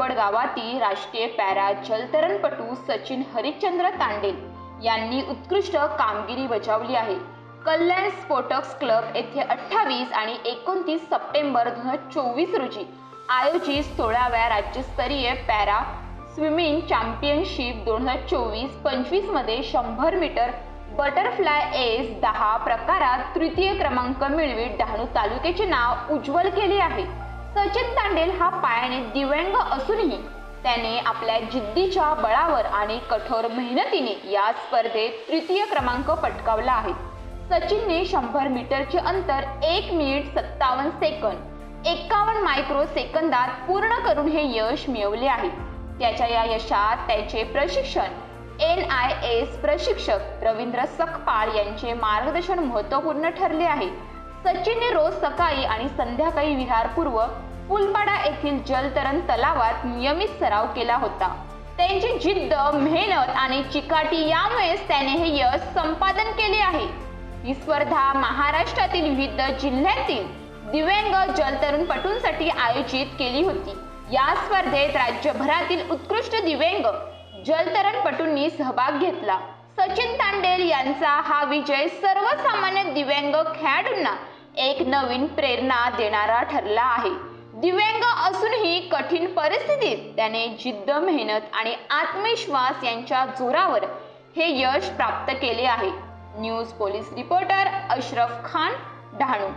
राष्ट्रीय पॅरा जलतरणपटू सचिन हरिश्चंद्र तांडेल यांनी उत्कृष्ट कामगिरी बजावली आहे. कल्याण स्पोर्टक्स क्लब येथे अठ्ठावीस आणि एकोणतीस सप्टेंबर दोन हजार चोवीस रोजी आयोजित सोळाव्या राज्यस्तरीय पॅरा स्विमिंग चॅम्पियनशिप दोन हजार चोवीस पंचवीसमध्ये शंभर मीटर बटरफ्लाय एस दहा प्रकारात तृतीय क्रमांक मिळवीत डहाणू तालुक्याचे नाव उज्ज्वल केले आहे. सचिन तांडेल हा पायाने दिव्यांग असूनही त्याने आपल्या जिद्दीच्या बळावर आणि कठोर मेहनतीने या स्पर्धेत तृतीय क्रमांक पटकावला आहे. सचिनने शंभर मीटरचे अंतर एक मिनिट सत्तावन्न सेकंद एकावन्न मायक्रो सेकंदात पूर्ण करून हे यश मिळवले आहे. त्याच्या या यशात त्याचे प्रशिक्षण एन आय एस प्रशिक्षक रवींद्र सकपाळ यांचे मार्गदर्शन महत्त्वपूर्ण ठरले आहे. सचिनने रोज सकाळी आणि संध्याकाळी विहारपूर्व फुलपाडा येथील जलतरण तलावात नियमित सराव केला होता. त्यांची जिद्द मेहनत आणि चिकाटी यामुळेच त्याने हे यश संपादन केले आहे. ही स्पर्धा महाराष्ट्रातील विविध जिल्ह्यातील दिव्यांग जलतरणपटूंसाठी आयोजित केली होती. या स्पर्धेत राज्यभरातील उत्कृष्ट दिव्यांग जलतरणपटूंनी सहभाग घेतला. सचिन तांडेल यांचा हा विजय सर्वसामान्य दिव्यांग खेळाडूंना एक नवीन प्रेरणा देणारा ठरला आहे. दिव्यांग असूनही कठीण परिस्थितीत त्याने जिद्द मेहनत आणि आत्मविश्वास यांच्या जोरावर हे यश प्राप्त केले आहे. News police reporter Ashraf Khan Dahanu